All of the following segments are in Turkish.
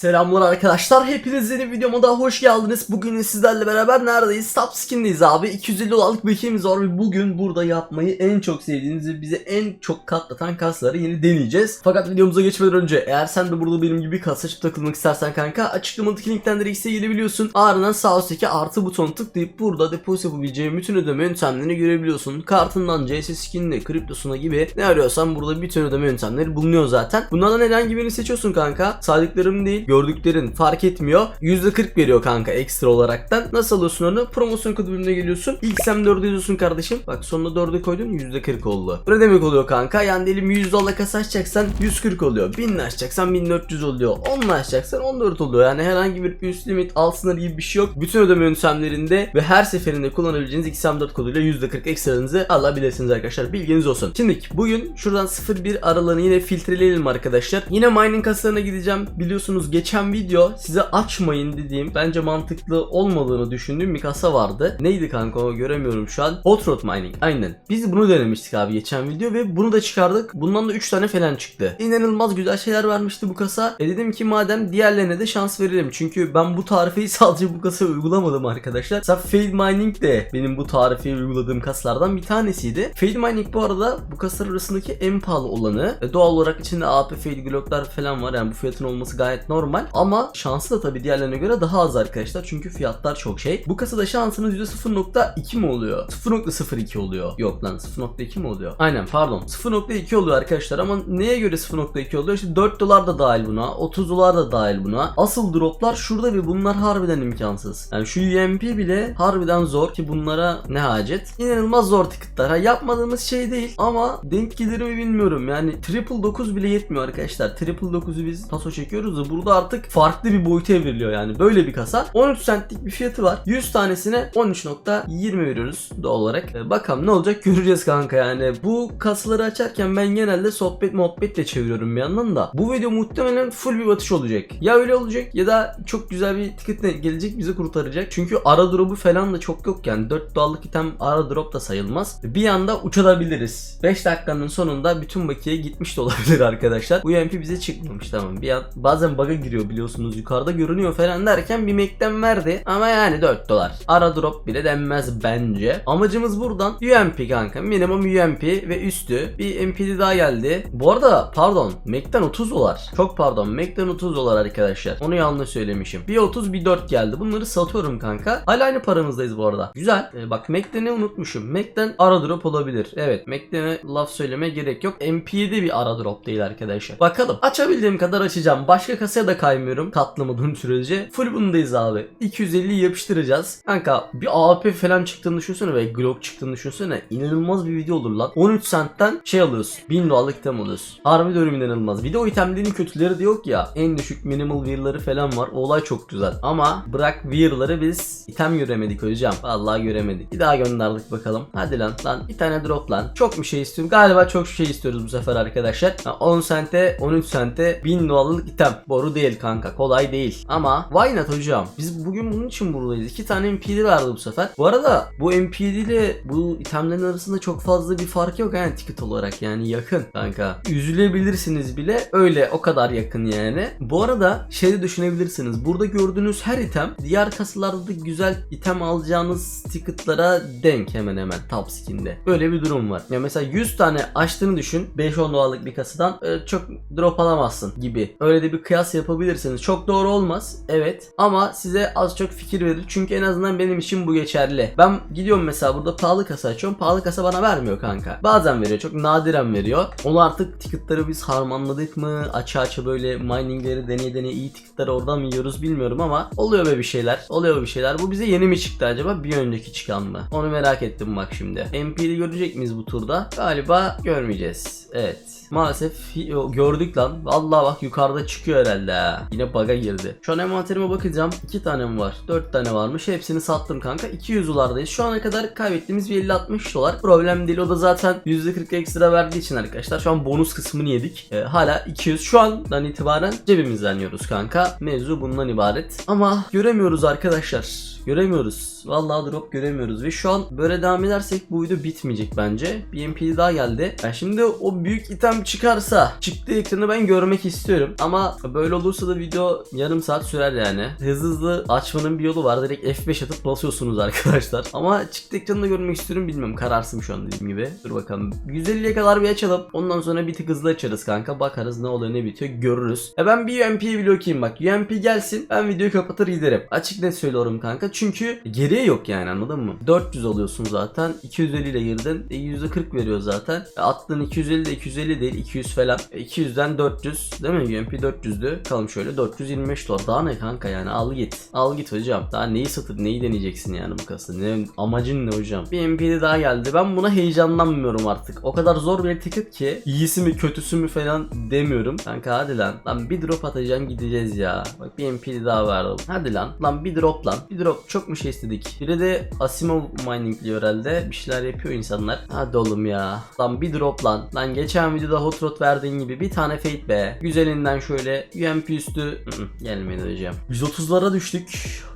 Selamlar arkadaşlar. Hepiniz yeni videoma daha hoş geldiniz. Bugün sizlerle beraber neredeyiz? Top Skin'deyiz abi. 250 dolarlık bekimiz var ve bugün burada yapmayı en çok sevdiğiniz ve bize en çok katlatan kasları yeni deneyeceğiz. Fakat videomuza geçmeden önce eğer sen de burada benim gibi kas açıp takılmak istersen kanka açıklamadaki linkten direkt gelebiliyorsun. Ardından sağ üstteki artı butonu tıklayıp burada depozit yapabileceğin bütün ödeme yöntemlerini görebiliyorsun. Kartından CS Skin'ine, kriptosuna gibi ne arıyorsan burada bütün ödeme yöntemleri bulunuyor zaten. Bunlardan herhangi birini seçiyorsun kanka. Saydıklarım değil, gördüklerin fark etmiyor. %40 veriyor kanka ekstra olaraktan. Nasıl alıyorsun onu? Promosyon kodu bölümüne geliyorsun. İlk sem 4'ü yazıyorsun kardeşim. Bak sonuna 4'ü koydun %40 oldu. Bu ne demek oluyor kanka? Yani diyelim 100 dolar kasa açacaksan 140 oluyor. 1000 açacaksan 1400 oluyor. 10 açacaksan 14 oluyor. Yani herhangi bir üst limit alt sınır gibi bir şey yok. Bütün ödeme yöntemlerinde ve her seferinde kullanabileceğiniz XM4 koduyla %40 ekstranızı alabilirsiniz arkadaşlar. Bilginiz olsun. Şimdi bugün şuradan 0-1 aralığını yine filtreleyelim arkadaşlar. Yine mining kasalarına gideceğim. Biliyorsunuz geçen video size açmayın dediğim bence mantıklı olmadığını düşündüğüm bir kasa vardı. Neydi kanka o göremiyorum şu an. Hot Rod Mining aynen. Biz bunu denemiştik abi geçen video ve bunu da çıkardık. Bundan da 3 tane falan çıktı. İnanılmaz güzel şeyler vermişti bu kasa. E dedim ki madem diğerlerine de şans verelim. Çünkü ben bu tarifeyi sadece bu kasaya uygulamadım arkadaşlar. Mesela Fade Mining de benim bu tarifeyi uyguladığım kasalardan bir tanesiydi. Fade Mining bu arada bu kasalar arasındaki en pahalı olanı. E doğal olarak içinde AP Fade Glock'lar falan var. Yani bu fiyatın olması gayet normal. Ama şansı da tabii diğerlerine göre daha az arkadaşlar. Çünkü fiyatlar çok şey. Bu kasada şansınız %0.2 mi oluyor? 0.02 oluyor. Yok lan 0.2 mi oluyor? Aynen pardon. 0.2 oluyor arkadaşlar ama neye göre 0.2 oluyor? İşte 4 dolar da dahil buna. 30 dolar da dahil buna. Asıl droplar şurada ve bunlar harbiden imkansız. Yani şu UMP bile harbiden zor ki bunlara ne hacet. İnanılmaz zor ticketlar. Ha, yapmadığımız şey değil ama denk gelir mi bilmiyorum. Yani triple 9 bile yetmiyor arkadaşlar. Triple 9'u biz paso çekiyoruz da burada artık farklı bir boyuta evriliyor yani. Böyle bir kasa. 13 centlik bir fiyatı var. 100 tanesine 13.20 veriyoruz doğal olarak. Ee, bakalım ne olacak göreceğiz kanka yani. Bu kasaları açarken ben genelde sohbet muhabbet de çeviriyorum bir yandan da. Bu video muhtemelen full bir batış olacak. Ya öyle olacak ya da çok güzel bir ticket gelecek bizi kurtaracak. Çünkü ara drop'u falan da çok yok yani. 4 dolarlık item ara drop da sayılmaz. Bir anda uçabiliriz. 5 dakikanın sonunda bütün bakiye gitmiş de olabilir arkadaşlar. UMP bize çıkmamış tamam. Bir an bazen bug'a giriyor biliyorsunuz yukarıda görünüyor falan derken bir mekten verdi. Ama yani 4 dolar. Ara drop bile denmez bence. Amacımız buradan UMP kanka. Minimum UMP ve üstü. Bir MPD daha geldi. Bu arada pardon. Mac'ten 30 dolar. Çok pardon. Mac'ten 30 dolar arkadaşlar. Onu yanlış söylemişim. Bir 30 bir 4 geldi. Bunları satıyorum kanka. Hala aynı paramızdayız bu arada. Güzel. Ee, bak Mac'ten'i unutmuşum. Mac'ten ara drop olabilir. Evet. Mac'ten'e laf söyleme gerek yok. MP7 bir ara drop değil arkadaşlar. Bakalım. Açabildiğim kadar açacağım. Başka kasaya da kaymıyorum. Katlamadığım sürece. Full bundayız abi. 250 yapıştıracağız. Kanka bir AP falan çıktığını düşünsene ve Glock çıktığını düşünsene. İnanılmaz bir video olur lan. 13 centten şey alıyorsun. 1000 dolarlık item alıyorsun. Harbi diyorum inanılmaz. Bir de o itemlerin kötüleri de yok ya. En düşük minimal wear'ları falan var. O olay çok güzel. Ama bırak wear'ları biz item göremedik hocam. Vallahi göremedik. Bir daha gönderdik bakalım. Hadi lan lan bir tane drop lan. Çok mu şey istiyorum? Galiba çok şey istiyoruz bu sefer arkadaşlar. Ha, 10 sente 13 sente 1000 dolarlık item. Boru değil kanka. Kolay değil. Ama why not hocam? Biz bugün bunun için buradayız. İki tane MPD verdi bu sefer. Bu arada bu MPD ile bu itemlerin arasında çok fazla bir fark yok yani ticket olarak yani yakın kanka. Üzülebilirsiniz bile öyle o kadar yakın yani. Bu arada şey de düşünebilirsiniz. Burada gördüğünüz her item diğer kasalarda da güzel item alacağınız ticketlara denk hemen hemen top skin'de. Böyle bir durum var. Ya mesela 100 tane açtığını düşün. 5-10 dolarlık bir kasadan e, çok drop alamazsın gibi. Öyle de bir kıyas yapabilirsiniz. Çok doğru olmaz. Evet. Ama size az çok fikir verir. Çünkü en azından benim için bu geçerli. Ben gidiyorum mesela burada pahalı kasa açıyorum. Pahalı kasa bana vermiyor kanka. Bazen veriyor. Çok nadiren veriyor. Onu artık ticketları biz harmanladık mı? Açı açı böyle miningleri deneye deneye iyi ticketları oradan mı yiyoruz bilmiyorum ama oluyor be bir şeyler. Oluyor bir şeyler. Bu bize yeni mi çıktı acaba? Bir önceki çıkan mı? Onu merak ettim bak şimdi. MP'li görecek miyiz bu turda? Galiba görmeyeceğiz. Evet. Maalesef gördük lan. Vallahi bak yukarıda çıkıyor herhalde ha. Yine bug'a girdi. Şu an envanterime bakacağım. 2 tane mi var? 4 tane varmış. Hepsini sattım kanka. 200 dolardayız. Şu ana kadar kaybettiğimiz bir 50-60 dolar. Problem değil. O da zaten %40 ekstra verdiği için arkadaşlar. Şu an bonus kısmını yedik. Ee, hala 200. Şu andan itibaren cebimizden yiyoruz kanka. Mevzu bundan ibaret. Ama göremiyoruz arkadaşlar. Göremiyoruz. Vallahi drop göremiyoruz. Ve şu an böyle devam edersek bu video bitmeyecek bence. Bir MPD daha geldi. Ben şimdi o büyük item çıkarsa çıktığı ekranı ben görmek istiyorum. Ama böyle olursa da video yarım saat sürer yani. Hızlı hızlı açmanın bir yolu var. Direkt F5 atıp basıyorsunuz arkadaşlar. Ama çıktı ekranını da görmek istiyorum bilmiyorum. Kararsın şu an dediğim gibi. Dur bakalım. 150'ye kadar bir açalım. Ondan sonra bir tık hızlı açarız kanka. Bakarız ne oluyor ne bitiyor görürüz. E ben bir UMP'yi bir okuyayım bak. UMP gelsin. Ben videoyu kapatır giderim. Açık net söylüyorum kanka. Çünkü geriye yok yani anladın mı? 400 alıyorsun zaten. 250 ile girdin. E, %40 veriyor zaten. E, attığın 250 de 250 değil 200 falan. E, 200'den 400 değil mi? UMP 400'dü. Kalım şöyle 425 dolar. Daha ne kanka yani al git. Al git hocam. Daha neyi satıp neyi deneyeceksin yani bu kasa? Ne, amacın ne hocam? Bir MP'de daha geldi. Ben buna heyecanlanmıyorum artık. O kadar zor bir ticket ki iyisi mi kötüsü mü falan demiyorum. Kanka hadi lan. Lan bir drop atacaksın gideceğiz ya. Bak bir MP'de daha verdim. Hadi lan. Lan bir drop lan. Bir drop çok mu şey istedik? Biri de Asimov Mining diyor herhalde. Bir şeyler yapıyor insanlar. Hadi oğlum ya. Lan bir drop lan. Lan geçen videoda Hot Rod verdiğin gibi bir tane fate be. Güzelinden şöyle UMP üstü. Gelmedi hocam. 130'lara düştük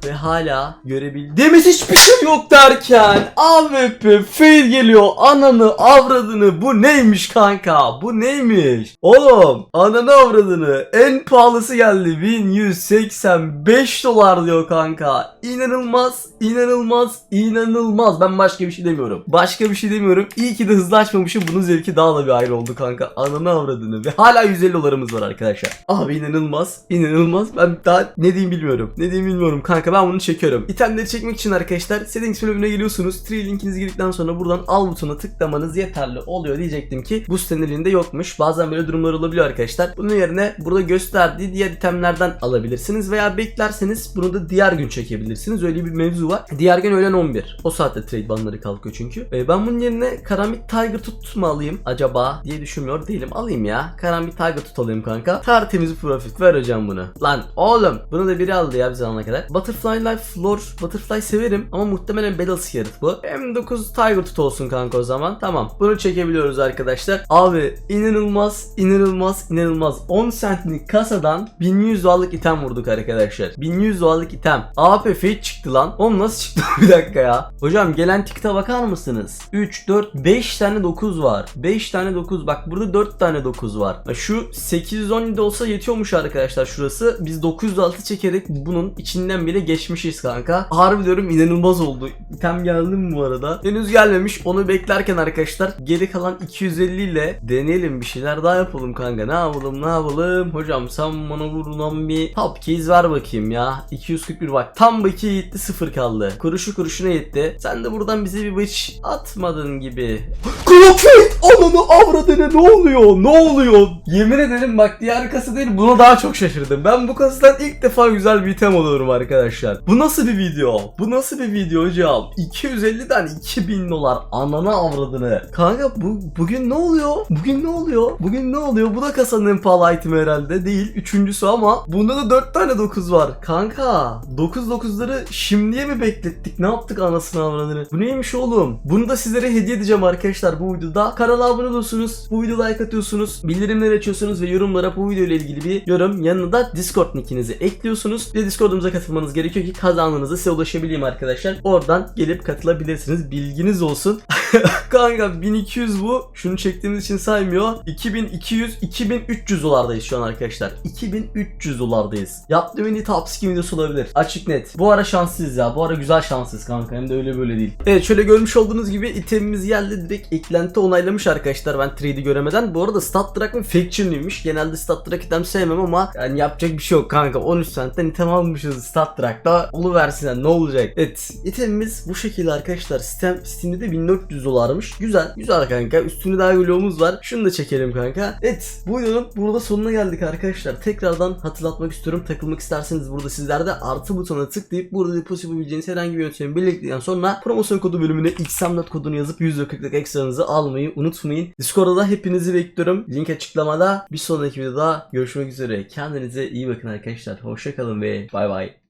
ve hala görebildiğimiz hiçbir şey yok derken AWP fail geliyor. Ananı avradını bu neymiş kanka? Bu neymiş? Oğlum ananı avradını en pahalısı geldi 1185 dolar diyor kanka. İnanılmaz, inanılmaz, inanılmaz. Ben başka bir şey demiyorum. Başka bir şey demiyorum. İyi ki de hızlı açmamışım. Bunun zevki daha da bir ayrı oldu kanka. Ananı avradını ve hala 150 dolarımız var arkadaşlar. Abi inanılmaz, inanılmaz. Ben daha ne diyeyim bilmiyorum. Ne diyeyim bilmiyorum kanka. Ben bunu çekiyorum. İtemleri çekmek için arkadaşlar settings bölümüne geliyorsunuz. Tree linkinizi girdikten sonra buradan al butonuna tıklamanız yeterli oluyor diyecektim ki bu sitenin elinde yokmuş. Bazen böyle durumlar olabiliyor arkadaşlar. Bunun yerine burada gösterdiği diğer itemlerden alabilirsiniz veya beklerseniz bunu da diğer gün çekebilirsiniz. Öyle bir mevzu var. Diğer gün öğlen 11. O saatte trade banları kalkıyor çünkü. E, ben bunun yerine Karambit Tiger Tut mu alayım acaba diye düşünmüyor değilim. Alayım ya. Karambit Tiger Tut alayım kanka. Tertemiz profit. Ver hocam bunu. Lan oğlum bunu da biri aldı ya bir zamana kadar. Butterfly Life Floor. Butterfly severim ama muhtemelen Battle Scared bu. M9 Tiger Tut olsun kanka o zaman. Tamam. Bunu çekebiliyoruz arkadaşlar. Abi inanılmaz inanılmaz inanılmaz. 10 centlik kasadan 1100 dolarlık item vurduk arkadaşlar. 1100 dolarlık item. AP fake çıktı lan. Oğlum nasıl çıktı bir dakika ya. Hocam gelen ticket'a bakar mısınız? 3, 4, 5 tane 9 var. 5 tane 9. Bak burada 4 tane 9 var. Şu 817 olsa yetiyormuş arkadaşlar şurası. Biz 906 çekerek bunun içinden bile geçmişiz kanka. Harbi diyorum inanılmaz oldu. İtem geldi mi bu arada? Henüz gelmemiş. Onu beklerken arkadaşlar geri kalan 250 ile deneyelim bir şeyler daha yapalım kanka. Ne yapalım ne yapalım? Hocam sen bana vurulan bir top keys ver bakayım ya. 241 bak tam bakiye gitti sıfır kaldı. Kuruşu kuruşuna yetti. Sen de buradan bize bir bıç atmadın gibi. Clockfate! Ananı avradını ne oluyor? Ne oluyor? Yemin ederim bak diğer kasa değil buna daha çok şaşırdım. Ben bu kasadan ilk defa güzel bir item alıyorum arkadaşlar. Bu nasıl bir video? Bu nasıl bir video hocam? 250'den 2000 dolar ananı avradını. Kanka bu bugün ne oluyor? Bugün ne oluyor? Bugün ne oluyor? Bu da kasanın en pahalı itemi herhalde değil. Üçüncüsü ama bunda da 4 tane 9 var. Kanka 9 9'ları şimdiye mi beklettik? Ne yaptık anasını avradını? Bu neymiş oğlum? Bunu da sizlere hediye edeceğim arkadaşlar bu videoda. Kanala abone olursunuz. Bu videoda like atıyorsunuz. Bildirimleri açıyorsunuz ve yorumlara bu video ile ilgili bir yorum. Yanına da Discord nickinizi ekliyorsunuz. Ve Discord'umuza katılmanız gerekiyor ki kazandığınızı size ulaşabileyim arkadaşlar. Oradan gelip katılabilirsiniz. Bilginiz olsun. Kanka 1200 bu. Şunu çektiğimiz için saymıyor. 2200 2300 dolardayız şu an arkadaşlar. 2300 dolardayız. Yaptığım en iyi top skin videosu olabilir. Açık net. Bu ara şanslıyız ya. Bu ara güzel şanslıyız kanka. Hem de öyle böyle değil. Evet şöyle görmüş olduğunuz gibi itemimiz geldi. Direkt eklenti onaylamış arkadaşlar. Ben trade'i göremeden. Bu arada stat track mı faction'lıymış. Genelde stat track item sevmem ama yani yapacak bir şey yok kanka. 13 centten item almışız stat track'ta. Oluversin ne olacak? Evet itemimiz bu şekilde arkadaşlar. Steam, Steam'de de 1400 dolarmış. Güzel. Güzel kanka. Üstünde daha vlogumuz var. Şunu da çekelim kanka. Evet bu videonun burada sonuna geldik arkadaşlar. Tekrardan hatırlatmak istiyorum. Takılmak isterseniz burada sizler de artı butonuna tıklayıp burada deposit yapabileceğiniz herhangi bir yöntemi belirledikten sonra promosyon kodu bölümüne xmdot kodunu yazıp %40'lık ekstranızı almayı unutmayın. Discord'da da hepinizi bekliyorum. Link açıklamada. Bir sonraki videoda görüşmek üzere. Kendinize iyi bakın arkadaşlar. Hoşçakalın ve bay bay.